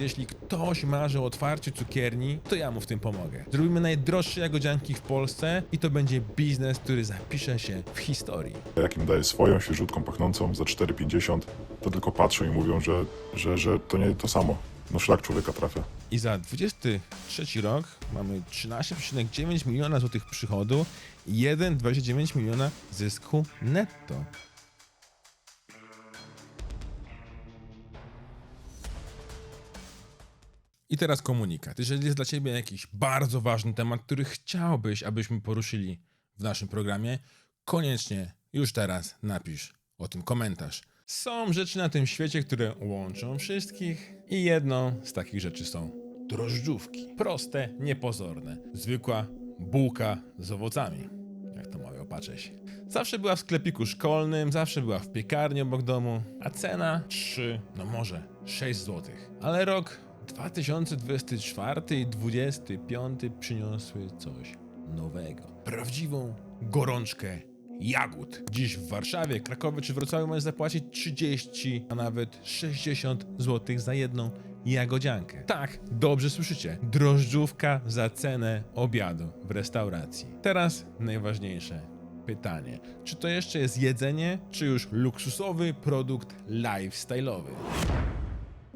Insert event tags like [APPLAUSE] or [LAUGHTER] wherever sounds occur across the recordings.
Jeśli ktoś marzy o otwarciu cukierni, to ja mu w tym pomogę. Zrobimy najdroższe jagodzianki w Polsce i to będzie biznes, który zapisze się w historii. jak im daje swoją, świeżutką, pachnącą za 4,50, to tylko patrzą i mówią, że, że, że to nie to samo. No szlak człowieka trafia. I za 23 rok mamy 13,9 miliona złotych przychodu i 1,29 miliona zysku netto. I teraz komunikat. Jeżeli jest dla Ciebie jakiś bardzo ważny temat, który chciałbyś, abyśmy poruszyli w naszym programie, koniecznie już teraz napisz o tym komentarz. Są rzeczy na tym świecie, które łączą wszystkich, i jedną z takich rzeczy są drożdżówki. Proste, niepozorne. Zwykła bułka z owocami, jak to mawiał Pacześ. Zawsze była w sklepiku szkolnym, zawsze była w piekarni obok domu, a cena 3, no może 6 zł. Ale rok 2024 i 2025 przyniosły coś nowego. Prawdziwą gorączkę jagód. Dziś w Warszawie, Krakowie czy Wrocławiu możesz zapłacić 30, a nawet 60 zł za jedną jagodziankę. Tak, dobrze słyszycie. Drożdżówka za cenę obiadu w restauracji. Teraz najważniejsze pytanie. Czy to jeszcze jest jedzenie, czy już luksusowy produkt lifestyle'owy?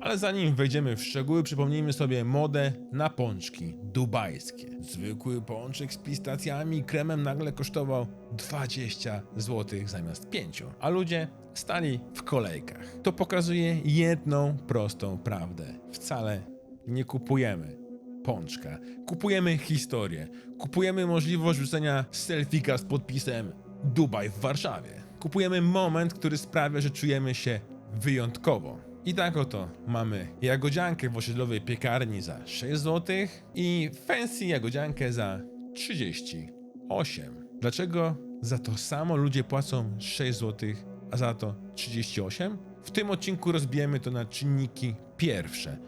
Ale zanim wejdziemy w szczegóły, przypomnijmy sobie modę na pączki dubajskie. Zwykły pączek z pistacjami i kremem nagle kosztował 20 zł zamiast 5, a ludzie stali w kolejkach. To pokazuje jedną prostą prawdę. Wcale nie kupujemy pączka. Kupujemy historię. Kupujemy możliwość rzucenia selfika z podpisem Dubaj w Warszawie. Kupujemy moment, który sprawia, że czujemy się wyjątkowo. I tak oto mamy jagodziankę w osiedlowej piekarni za 6 zł i fancy jagodziankę za 38. Dlaczego za to samo ludzie płacą 6 zł, a za to 38? W tym odcinku rozbijemy to na czynniki pierwsze.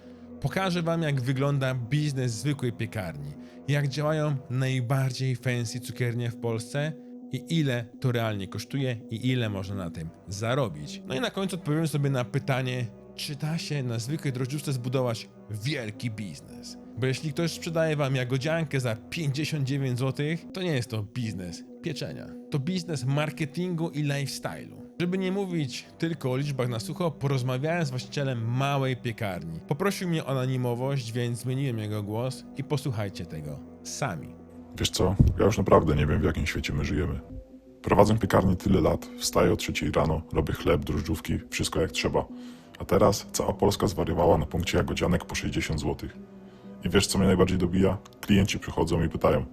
Pokażę wam jak wygląda biznes zwykłej piekarni, jak działają najbardziej fancy cukiernie w Polsce i ile to realnie kosztuje i ile można na tym zarobić. No i na końcu odpowiem sobie na pytanie, czy da się na zwykłej drożdżówce zbudować wielki biznes? Bo jeśli ktoś sprzedaje wam jagodziankę za 59 zł, to nie jest to biznes pieczenia. To biznes marketingu i lifestyle'u. Żeby nie mówić tylko o liczbach na sucho, porozmawiałem z właścicielem małej piekarni. Poprosił mnie o anonimowość, więc zmieniłem jego głos i posłuchajcie tego sami. Wiesz co, ja już naprawdę nie wiem w jakim świecie my żyjemy. Prowadzę piekarnię tyle lat, wstaję o trzeciej rano, robię chleb, drożdżówki, wszystko jak trzeba. A teraz cała Polska zwariowała na punkcie jagodzianek po 60 zł. I wiesz co mnie najbardziej dobija? Klienci przychodzą i pytają,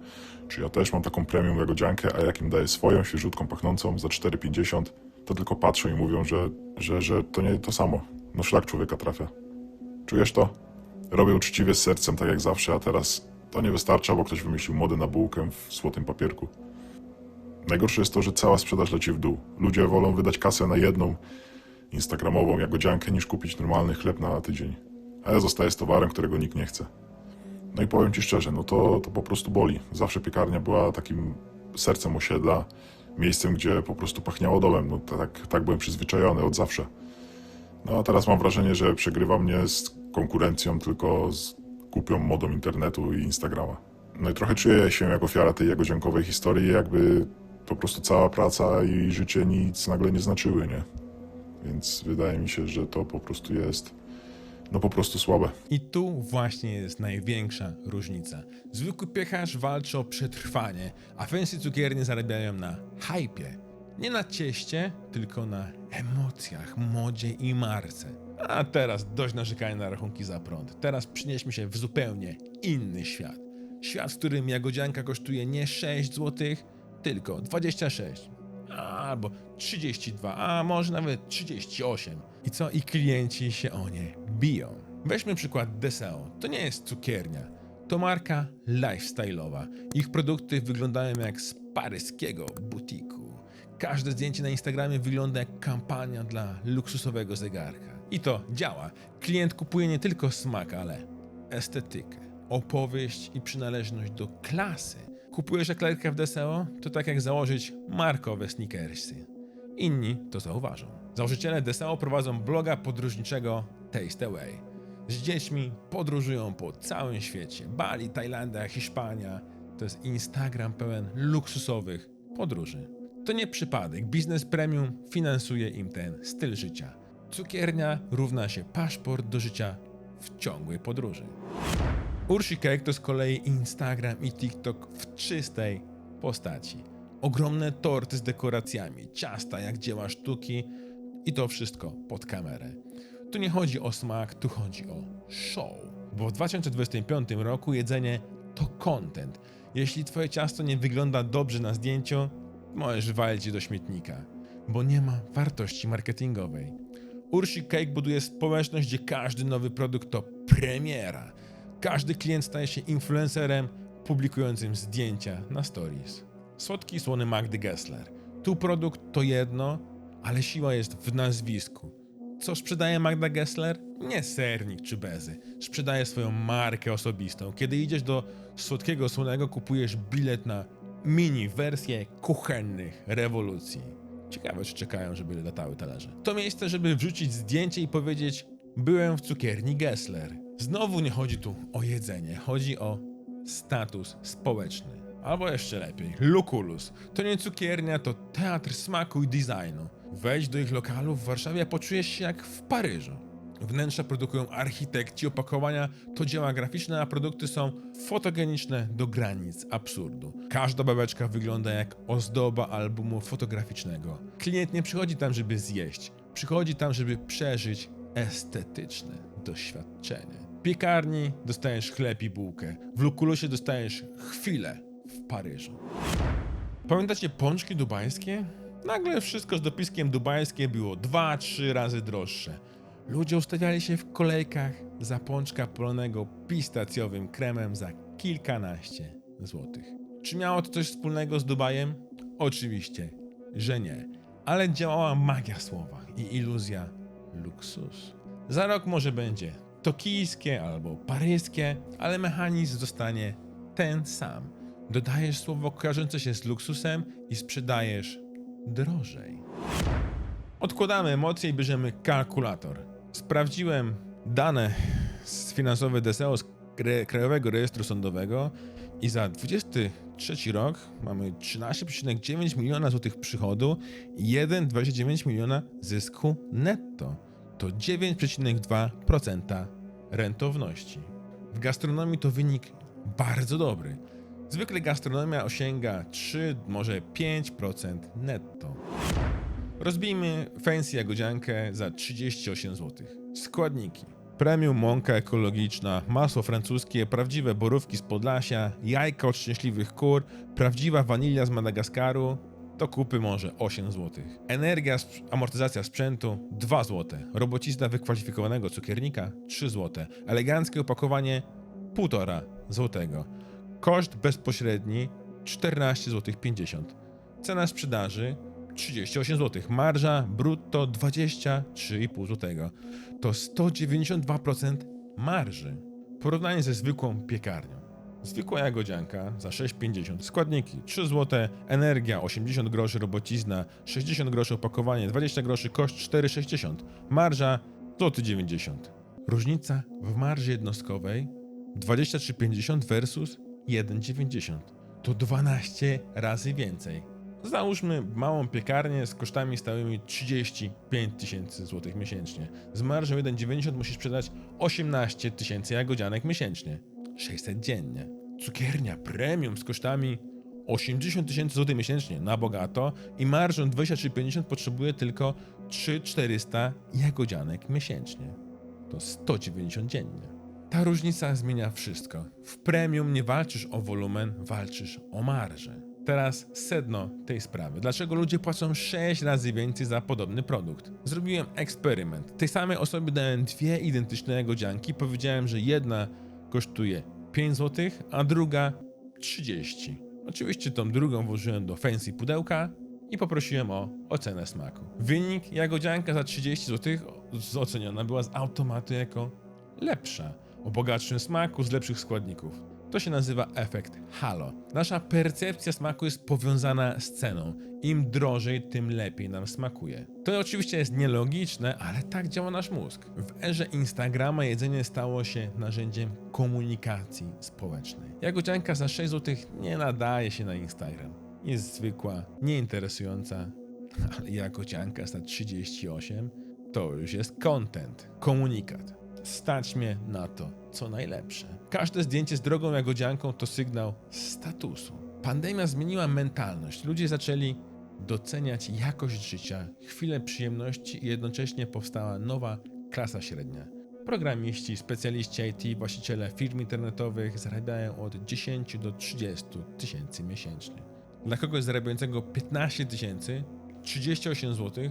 czy ja też mam taką premium jagodziankę, a jak im daję swoją, świeżutką, pachnącą za 4,50, to tylko patrzą i mówią, że, że, że to nie to samo. No szlak człowieka trafia. Czujesz to? Robię uczciwie z sercem, tak jak zawsze, a teraz to nie wystarcza, bo ktoś wymyślił modę na bułkę w złotym papierku. Najgorsze jest to, że cała sprzedaż leci w dół. Ludzie wolą wydać kasę na jedną instagramową jagodziankę niż kupić normalny chleb na tydzień. A ja zostaję z towarem, którego nikt nie chce. No i powiem Ci szczerze, no to, to po prostu boli. Zawsze piekarnia była takim sercem osiedla, miejscem, gdzie po prostu pachniało domem. No tak, tak byłem przyzwyczajony od zawsze. No a teraz mam wrażenie, że przegrywa mnie z konkurencją, tylko z głupią modą internetu i Instagrama. No i trochę czuję się jak ofiara tej jagodziankowej historii, jakby po prostu cała praca i życie nic nagle nie znaczyły, nie? Więc wydaje mi się, że to po prostu jest no po prostu słabe. I tu właśnie jest największa różnica. Zwykły piekarz walczy o przetrwanie, a fancy cukiernie zarabiają na hypie. Nie na cieście, tylko na emocjach, modzie i marce. A teraz dość narzekania na rachunki za prąd. Teraz przynieśmy się w zupełnie inny świat. Świat, w którym jagodzianka kosztuje nie 6 zł, tylko 26 albo 32, a może nawet 38. I co? I klienci się o nie biją. Weźmy przykład Deseo. To nie jest cukiernia. To marka lifestyle'owa. Ich produkty wyglądają jak z paryskiego butiku. Każde zdjęcie na Instagramie wygląda jak kampania dla luksusowego zegarka. I to działa. Klient kupuje nie tylko smak, ale estetykę, opowieść i przynależność do klasy. Kupujesz eklerkę w Deseo? To tak jak założyć markowe sneakersy. Inni to zauważą. Założyciele Deseo prowadzą bloga podróżniczego Taste Away. z dziećmi podróżują po całym świecie. Bali, Tajlandia, Hiszpania. To jest Instagram pełen luksusowych podróży. To nie przypadek. Biznes premium finansuje im ten styl życia. Cukiernia równa się paszport do życia w ciągłej podróży. Ursi Cake to z kolei Instagram i TikTok w czystej postaci. Ogromne torty z dekoracjami, ciasta jak dzieła sztuki i to wszystko pod kamerę. Tu nie chodzi o smak, tu chodzi o show. Bo w 2025 roku jedzenie to content. Jeśli twoje ciasto nie wygląda dobrze na zdjęciu, możesz wywalić je do śmietnika, bo nie ma wartości marketingowej. Ursi Cake buduje społeczność, gdzie każdy nowy produkt to premiera. Każdy klient staje się influencerem publikującym zdjęcia na stories. Słodki i słony Magdy Gessler. Tu produkt to jedno, ale siła jest w nazwisku. Co sprzedaje Magda Gessler? Nie sernik czy bezy. Sprzedaje swoją markę osobistą. Kiedy idziesz do słodkiego słonego, kupujesz bilet na mini wersję kuchennych rewolucji. Ciekawe, czy czekają, żeby latały talerze. To miejsce, żeby wrzucić zdjęcie i powiedzieć: Byłem w cukierni Gessler. Znowu nie chodzi tu o jedzenie, chodzi o status społeczny. Albo jeszcze lepiej, Lukulus. To nie cukiernia, to teatr smaku i designu. Wejdź do ich lokalu w Warszawie, a poczujesz się jak w Paryżu. Wnętrza produkują architekci, opakowania to dzieła graficzne, a produkty są fotogeniczne do granic absurdu. Każda babeczka wygląda jak ozdoba albumu fotograficznego. Klient nie przychodzi tam, żeby zjeść, przychodzi tam, żeby przeżyć estetyczne doświadczenie. Piekarni dostajesz chleb i bułkę, w Lukulusie dostajesz chwilę w Paryżu. Pamiętacie pączki dubańskie? Nagle wszystko z dopiskiem dubańskie było 2-3 razy droższe. Ludzie ustawiali się w kolejkach za pączka polonego pistacjowym kremem za kilkanaście złotych. Czy miało to coś wspólnego z Dubajem? Oczywiście, że nie. Ale działała magia słowa i iluzja luksusu. Za rok może będzie tokijskie albo paryskie, ale mechanizm zostanie ten sam. Dodajesz słowo kojarzące się z luksusem i sprzedajesz drożej. Odkładamy emocje i bierzemy kalkulator. Sprawdziłem dane finansowe DSEO z Krajowego Rejestru Sądowego i za 23 rok mamy 13,9 miliona złotych przychodu i 1,29 miliona zysku netto. To 9,2% rentowności. W gastronomii to wynik bardzo dobry. Zwykle gastronomia osiąga 3, może 5% netto. Rozbijmy fancy jagodziankę za 38 zł. Składniki. Premium mąka ekologiczna, masło francuskie, prawdziwe borówki z Podlasia, jajka od szczęśliwych kur, prawdziwa wanilia z Madagaskaru, to kupy może 8 zł. Energia, amortyzacja sprzętu 2 zł. Robocizna wykwalifikowanego cukiernika 3 zł. Eleganckie opakowanie 1,5 zł. Koszt bezpośredni 14 zł 50. Cena sprzedaży 38 zł. Marża brutto 23,5 zł. To 192% marży. Porównanie ze zwykłą piekarnią. Zwykła jagodzianka za 6,50. Składniki 3 zł, energia 80 groszy, robocizna 60 groszy, opakowanie 20 groszy, koszt 4,60. Marża złoty 90. Różnica w marży jednostkowej 23,50 versus 1,90. To 12 razy więcej. Załóżmy małą piekarnię z kosztami stałymi 35 tysięcy złotych miesięcznie. Z marżą 1,90 musisz sprzedać 18 tysięcy jagodzianek miesięcznie. 600 dziennie. Cukiernia premium z kosztami 80 tysięcy złotych miesięcznie na bogato i marżą 23,50 potrzebuje tylko 3-400 jagodzianek miesięcznie. To 190 dziennie. Ta różnica zmienia wszystko. W premium nie walczysz o wolumen, walczysz o marżę. Teraz sedno tej sprawy. Dlaczego ludzie płacą 6 razy więcej za podobny produkt? Zrobiłem eksperyment. Tej samej osobie dałem dwie identyczne jagodzianki. Powiedziałem, że jedna kosztuje 5 zł, a druga 30. Oczywiście tą drugą włożyłem do fancy pudełka i poprosiłem o ocenę smaku. Wynik jagodzianka za 30 zł oceniona była z automatu jako lepsza, o bogatszym smaku, z lepszych składników. To się nazywa efekt halo. Nasza percepcja smaku jest powiązana z ceną. Im drożej, tym lepiej nam smakuje. To oczywiście jest nielogiczne, ale tak działa nasz mózg. W erze Instagrama jedzenie stało się narzędziem komunikacji społecznej. Jagodzianka za 6 zł nie nadaje się na Instagram. Jest zwykła, nieinteresująca, [LAUGHS] ale jagodzianka za 38 to już jest content, komunikat. Stać mnie na to, co najlepsze. Każde zdjęcie z drogą jagodzianką to sygnał statusu. Pandemia zmieniła mentalność. Ludzie zaczęli doceniać jakość życia, chwilę przyjemności i jednocześnie powstała nowa klasa średnia. Programiści, specjaliści IT, właściciele firm internetowych zarabiają od 10 do 30 tysięcy miesięcznie. Dla kogoś zarabiającego 15 tysięcy, 38 zł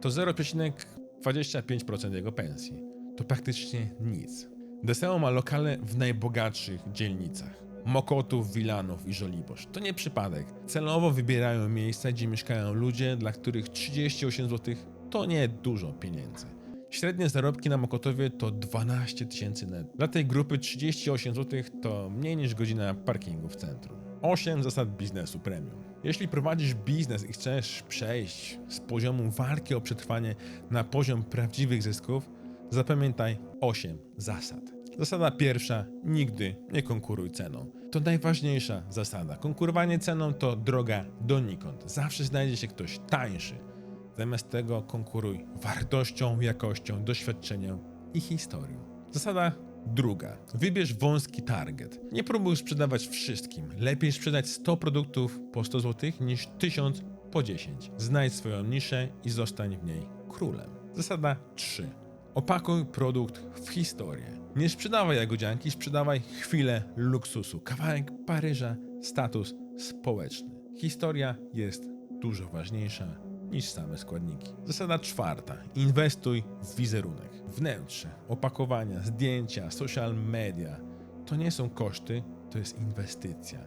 to 0,25% jego pensji. To praktycznie nic. Deseo ma lokale w najbogatszych dzielnicach. Mokotów, Wilanów i Żoliborz. To nie przypadek. Celowo wybierają miejsca, gdzie mieszkają ludzie, dla których 38 zł to nie dużo pieniędzy. Średnie zarobki na Mokotowie to 12 tysięcy net. Dla tej grupy 38 zł to mniej niż godzina parkingu w centrum. 8 zasad biznesu premium. Jeśli prowadzisz biznes i chcesz przejść z poziomu walki o przetrwanie na poziom prawdziwych zysków, zapamiętaj 8 zasad. Zasada pierwsza: nigdy nie konkuruj ceną. To najważniejsza zasada. Konkurowanie ceną to droga donikąd. Zawsze znajdzie się ktoś tańszy. Zamiast tego konkuruj wartością, jakością, doświadczeniem i historią. Zasada druga. Wybierz wąski target. Nie próbuj sprzedawać wszystkim. Lepiej sprzedać 100 produktów po 100 zł niż 1000 po 10. Znajdź swoją niszę i zostań w niej królem. Zasada 3. Opakuj produkt w historię. Nie sprzedawaj jagodzianki, sprzedawaj chwilę luksusu, kawałek Paryża, status społeczny. Historia jest dużo ważniejsza niż same składniki. Zasada czwarta. Inwestuj w wizerunek. Wnętrze, opakowania, zdjęcia, social media to nie są koszty, to jest inwestycja.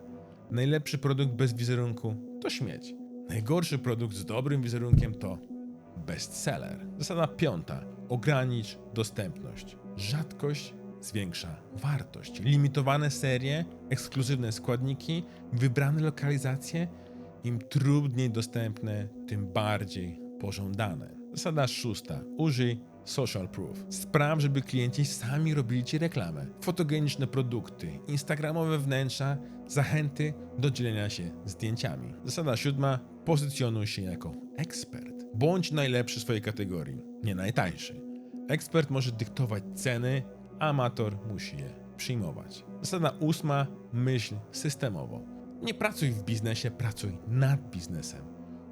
Najlepszy produkt bez wizerunku to śmieć. Najgorszy produkt z dobrym wizerunkiem to bestseller. Zasada piąta. Ogranicz dostępność. Rzadkość zwiększa wartość. Limitowane serie, ekskluzywne składniki, wybrane lokalizacje, im trudniej dostępne, tym bardziej pożądane. Zasada szósta. Użyj social proof. Spraw, żeby klienci sami robili ci reklamę. Fotogeniczne produkty, instagramowe wnętrza, zachęty do dzielenia się zdjęciami. Zasada siódma. Pozycjonuj się jako ekspert. Bądź najlepszy w swojej kategorii, nie najtańszy. Ekspert może dyktować ceny, amator musi je przyjmować. Zasada ósma. Myśl systemowo. Nie pracuj w biznesie, pracuj nad biznesem.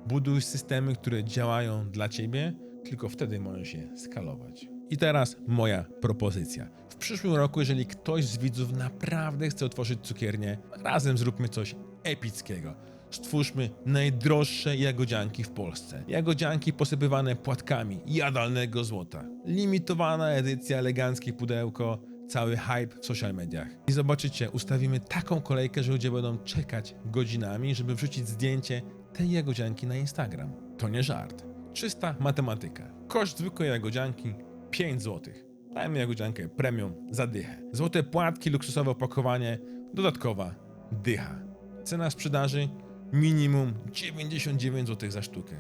Buduj systemy, które działają dla ciebie, tylko wtedy możesz je skalować. I teraz moja propozycja. W przyszłym roku, jeżeli ktoś z widzów naprawdę chce otworzyć cukiernię, razem zróbmy coś epickiego. Stwórzmy najdroższe jagodzianki w Polsce. Jagodzianki posypywane płatkami jadalnego złota. Limitowana edycja, eleganckie pudełko, cały hype w social mediach. I zobaczycie, ustawimy taką kolejkę, że ludzie będą czekać godzinami, żeby wrzucić zdjęcie tej jagodzianki na Instagram. To nie żart. Czysta matematyka. Koszt zwykłej jagodzianki 5 zł. Dajmy jagodziankę premium za dychę. Złote płatki, luksusowe opakowanie, dodatkowa dycha. Cena sprzedaży minimum 99 zł za sztukę.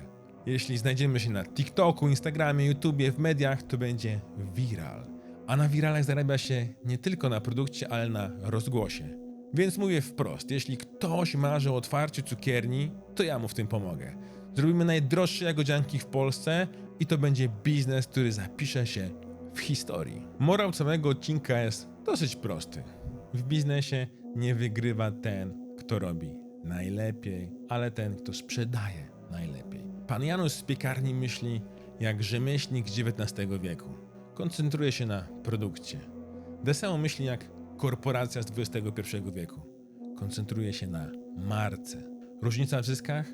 Jeśli znajdziemy się na TikToku, Instagramie, YouTubie, w mediach, to będzie viral. A na viralach zarabia się nie tylko na produkcie, ale na rozgłosie. Więc mówię wprost, jeśli ktoś marzy o otwarciu cukierni, to ja mu w tym pomogę. Zrobimy najdroższe jagodzianki w Polsce i to będzie biznes, który zapisze się w historii. Morał całego odcinka jest dosyć prosty. W biznesie nie wygrywa ten, kto robi najlepiej, ale ten, kto sprzedaje najlepiej. Pan Janusz z piekarni myśli jak rzemieślnik XIX wieku. Koncentruje się na produkcie. Deseo myśli jak korporacja z XXI wieku. Koncentruje się na marce. Różnica w zyskach?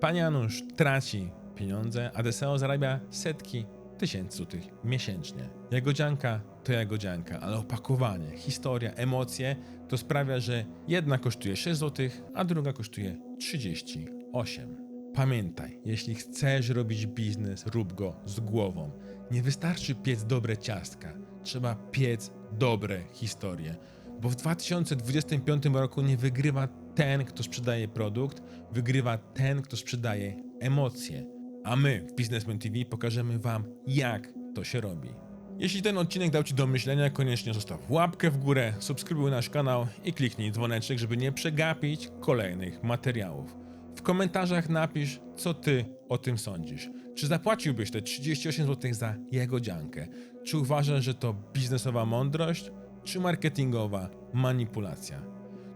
Pan Janusz traci pieniądze, a Deseo zarabia setki tysięcy złotych miesięcznie. Jagodzianka to jagodzianka, ale opakowanie, historia, emocje to sprawia, że jedna kosztuje 6 zł, a druga kosztuje 38. Pamiętaj, jeśli chcesz robić biznes, rób go z głową. Nie wystarczy piec dobre ciastka, trzeba piec dobre historie. Bo w 2025 roku nie wygrywa ten, kto sprzedaje produkt, wygrywa ten, kto sprzedaje emocje. A my w Businessman TV pokażemy Wam, jak to się robi. Jeśli ten odcinek dał Ci do myślenia, koniecznie zostaw łapkę w górę, subskrybuj nasz kanał i kliknij dzwoneczek, żeby nie przegapić kolejnych materiałów. W komentarzach napisz, co Ty o tym sądzisz. Czy zapłaciłbyś te 38 zł za jagodziankę? Czy uważasz, że to biznesowa mądrość, czy marketingowa manipulacja?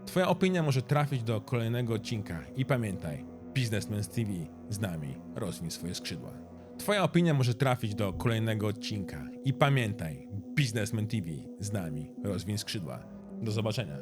Twoja opinia może trafić do kolejnego odcinka i pamiętaj, Businessman TV z nami rozwij swoje skrzydła. Twoja opinia może trafić do kolejnego odcinka i pamiętaj, Businessman TV z nami rozwij skrzydła. Do zobaczenia.